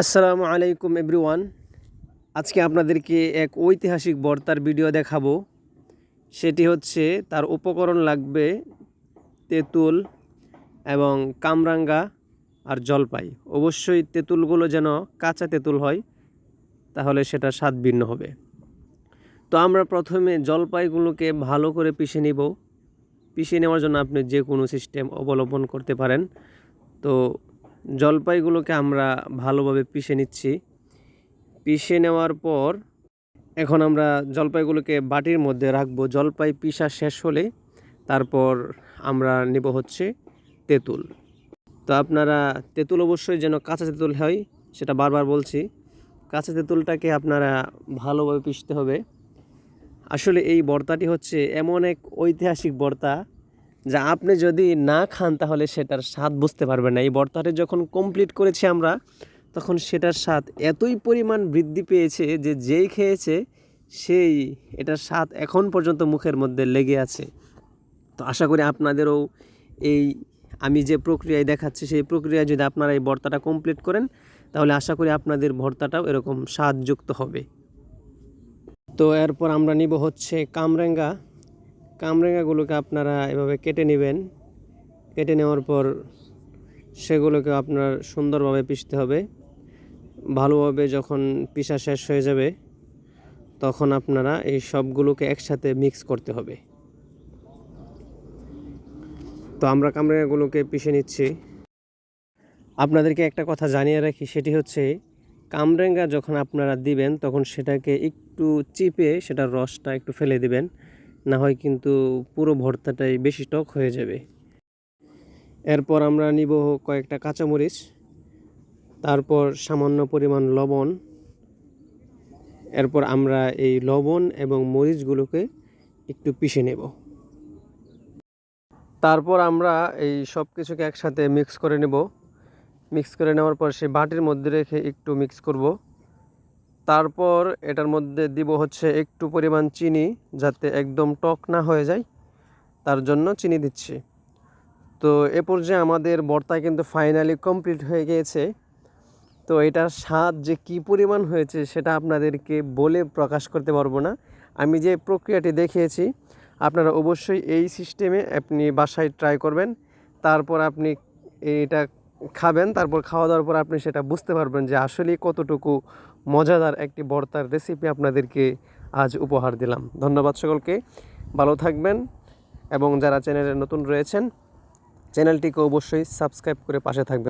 আসসালামু আলাইকুম এভরিওয়ান। আজকে আপনাদেরকে এক ঐতিহাসিক বর্তার ভিডিও দেখাবো। সেটি হচ্ছে তার উপকরণ লাগবে তেঁতুল এবং কামরাঙ্গা আর জলপাই। অবশ্যই তেঁতুলগুলো যেন কাঁচা তেঁতুল হয়, তাহলে সেটা স্বাদ ভিন্ন হবে। তো আমরা প্রথমে জলপাইগুলোকে ভালো করে পিষে নিব। পিষে নেওয়ার জন্য আপনি যে কোনো সিস্টেম অবলম্বন করতে পারেন। তো জলপাইগুলোকে আমরা ভালোভাবে পিষে নিচ্ছি। পিষে নেওয়ার পর এখন আমরা জলপাইগুলোকে বাটির মধ্যে রাখব। জলপাই পিষা শেষ হলে তারপর আমরা নেব হচ্ছে তেঁতুল। তো আপনারা তেঁতুল অবশ্যই যেন কাঁচা তেঁতুল হয়, সেটা বারবার বলছি। কাঁচা তেঁতুলটাকে আপনারা ভালোভাবে পিষতে হবে। আসলে এই বর্তাটি হচ্ছে এমন এক ঐতিহাসিক বর্তা যা আপনি যদি না খান তাহলে সেটার স্বাদ বুঝতে পারবেন না। এই বর্তাটি যখন কমপ্লিট করেছি আমরা, তখন সেটার স্বাদ এতই পরিমাণ বৃদ্ধি পেয়েছে যে যেই খেয়েছে সেই এটার স্বাদ এখন পর্যন্ত মুখের মধ্যে লেগে আছে। তো আশা করি আপনাদেরও এই আমি যে প্রক্রিয়ায় দেখাচ্ছি, সেই প্রক্রিয়ায় যদি আপনারা এই ভর্তাটা কমপ্লিট করেন, তাহলে আশা করি আপনাদের ভর্তাটাও এরকম স্বাদযুক্ত হবে। তো এরপর আমরা নিব হচ্ছে কামরেঙ্গা। কামরেঙ্গাগুলোকে আপনারা এভাবে কেটে নেবেন। কেটে নেওয়ার পর সেগুলোকে আপনার সুন্দরভাবে পিষতে হবে। ভালোভাবে যখন পিষা শেষ হয়ে যাবে, তখন আপনারা এই সবগুলোকে একসাথে মিক্স করতে হবে। তো আমরা কামরেঙ্গাগুলোকে পিষে নিচ্ছি। আপনাদেরকে একটা কথা জানিয়ে রাখি, সেটি হচ্ছে কামরেঙ্গা যখন আপনারা দিবেন, তখন সেটাকে একটু চিপে সেটার রসটা একটু ফেলে দিবেন। না হয় কিন্তু পুরো ভর্তাটাই বেশি টক হয়ে যাবে। এরপর আমরা নিব কয়েকটা কাঁচামরিচ, তারপর সামান্য পরিমাণ লবণ। এরপর আমরা এই লবণ এবং মরিচগুলোকে একটু পিষে নেব। তারপর আমরা এই সব কিছুকে একসাথে মিক্স করে নেব। মিক্স করে নেওয়ার পর সেই বাটির মধ্যে রেখে একটু মিক্স করব। তারপর এটার মধ্যে দিব হচ্ছে একটু পরিমাণ চিনি যাতে একদম টক না হয়ে যায়, তার জন্য চিনি দিচ্ছি। তো এ পর্যায়ে আমাদের বর্তা কিন্তু ফাইনালি কমপ্লিট হয়ে গিয়েছে। তো এটার স্বাদ যে কি পরিমাণ হয়েছে সেটা আপনাদেরকে বলে প্রকাশ করতে পারব না। আমি যে প্রক্রিয়াটি দেখিয়েছি, আপনারা অবশ্যই এই সিস্টেমে আপনি বাসায় ট্রাই করবেন। তারপর আপনি এটা খাবেন, তারপর খাওয়া দাওয়ার পর আপনি সেটা বুঝতে পারবেন যে আসলে কতটুকু মজাদার একটি বর্তার রেসিপি আপনাদেরকে আজ উপহার দিলাম। ধন্যবাদ সকলকে, ভালো থাকবেন এবং যারা চ্যানেলে নতুন রয়েছেন চ্যানেলটিকে অবশ্যই সাবস্ক্রাইব করে পাশে থাকবেন।